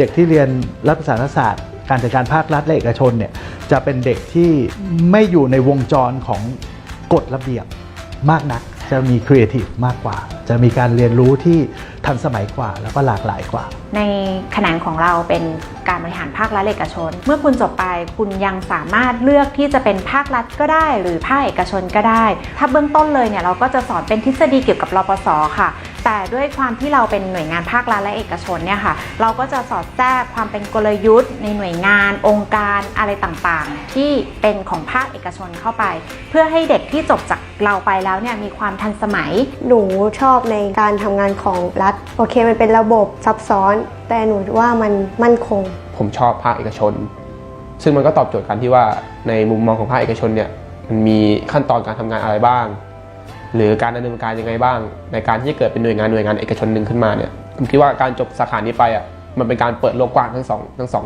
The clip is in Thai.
เด็กที่เรียนรัฐศาสนศาสตร์ การจัดการภาครัฐและเอกชนเนี่ยจะเป็นเด็กที่ไม่อยู่ในวงจรของกฎระเบียบมากนัก จะมีครีเอทีฟมากกว่า จะมีการเรียนรู้ที่ทันสมัยกว่า แล้วก็หลากหลายกว่า ในแขนงของเราเป็นการบริหารภาครัฐและเอกชน เมื่อคุณจบไปคุณยังสามารถเลือกที่จะเป็นภาครัฐก็ได้ หรือภาคเอกชนก็ได้ ถ้าเบื้องต้นเลยเนี่ยเราก็จะสอนเป็นทฤษฎีเกี่ยวกับรปศค่ะ แต่ด้วยความที่เราเป็นหน่วยงานภาครัฐและเอกชนเนี่ยค่ะ เราก็จะสอดแทรกความเป็นกลยุทธ์ ในหน่วยงาน องค์การอะไรต่างๆ ที่เป็นของภาคเอกชนเข้าไป เพื่อให้เด็กที่จบจากเราไปแล้วเนี่ยมีความทันสมัย หนูชอบในการทำงานของรัฐ โอเคมันเป็นระบบซับซ้อน แต่หนูว่ามันมั่นคง ผมชอบภาคเอกชน ซึ่งมันก็ตอบโจทย์กันที่ว่าในมุมมองของภาคเอกชนเนี่ยมันมีขั้นตอนการทำงานอะไรบ้าง หรือการดำเนินการยังไงบ้าง ในการที่เกิดเป็นหน่วยงานหน่วยงานเอกชนหนึ่งขึ้นมาเนี่ยผมคิดว่าการจบสาขานี้ไปอะมันเป็นการเปิดโลกกว้างทั้งสองทั้งสอง